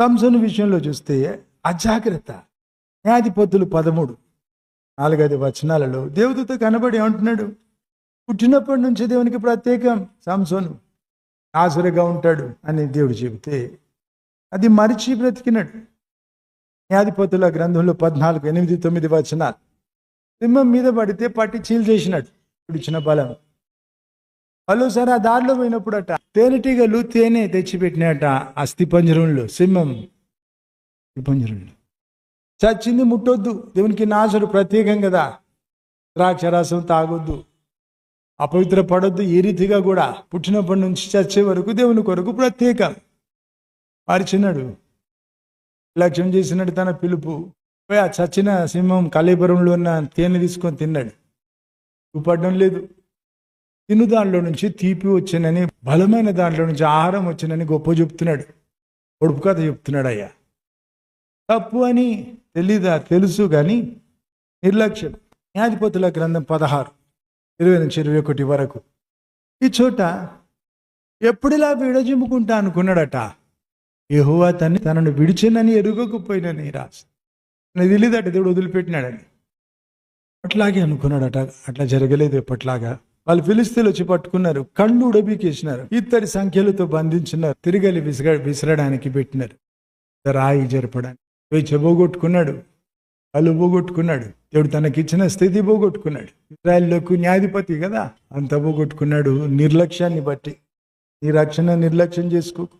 సంసోను విషయంలో చూస్తే అజాగ్రత్త. న్యాధిపతులు పదమూడు. నాలుగైదు వచనాలలో దేవుడితో కనబడి అంటున్నాడు పుట్టినప్పటి నుంచి దేవునికి ప్రత్యేకం సంసోను ఆసురగా ఉంటాడు అని దేవుడు చెబితే అది మరిచి బ్రతికినాడు న్యాధిపతుల గ్రంథంలో పద్నాలుగు ఎనిమిది తొమ్మిది వచనాలు. సింహం మీద పడితే పట్టి చీల్ చేసినాడు ఇచ్చిన బలం. పలుసారి ఆ దారిలో పోయినప్పుడట తేనెటీగలు తేనె తెచ్చిపెట్టినట అస్థి పంజరంలో సింహం అస్థిపంజరంలో చచ్చింది ముట్టొద్దు దేవునికి నాశడు ప్రత్యేకం కదా. ద్రాక్షరాసం తాగొద్దు అపవిత్ర పడొద్దు ఈ రీతిగా కూడా పుట్టినప్పటి నుంచి చచ్చే వరకు దేవుని కొరకు ప్రత్యేకం. మార్చినాడు లక్ష్యం చేసినాడు తన పిలుపు. ఆ చచ్చిన సింహం కలేపురంలో ఉన్న తేనె తీసుకొని తిన్నాడు. పడడం లేదు. తిను దాంట్లో నుంచి తీపి వచ్చినని బలమైన దాంట్లో నుంచి ఆహారం వచ్చినని గొప్ప చెప్తున్నాడు. పొడుపు కథ చెప్తున్నాడు అయ్యా తప్పు అని తెలీదా తెలుసు కానీ నిర్లక్ష్యం. న్యాధిపతుల గ్రంథం పదహారు ఇరవై నుంచి ఇరవై ఒకటి వరకు. ఈ చోట ఎప్పుడిలా విడజిమ్ముకుంటా అనుకున్నాడట? యెహోవా తన్ని తనను విడిచినని ఎరుగకపోయినని రాసి నాకు తెలియదట దేవుడు వదిలిపెట్టినాడని. అట్లాగే అనుకున్నాడట అట్లా జరగలేదు ఎప్పట్లాగా? వాళ్ళు ఫిలిస్తీన్లు వచ్చి పట్టుకున్నారు కళ్ళు ఉడబీకేసినారు ఇత్తడి సంఖ్యలతో బంధించినారు తిరిగలి విసిగ విసరడానికి పెట్టినారు. రాయి జరపడానికి. పోయి చెబోగొట్టుకున్నాడు వాళ్ళు పోగొట్టుకున్నాడు దేవుడు తనకిచ్చిన స్థితి పోగొట్టుకున్నాడు. ఇజ్రాయల్లోకి న్యాధిపతి కదా అంత పోగొట్టుకున్నాడు నిర్లక్ష్యాన్ని బట్టి. నీ రక్షణ నిర్లక్ష్యం చేసుకోకు.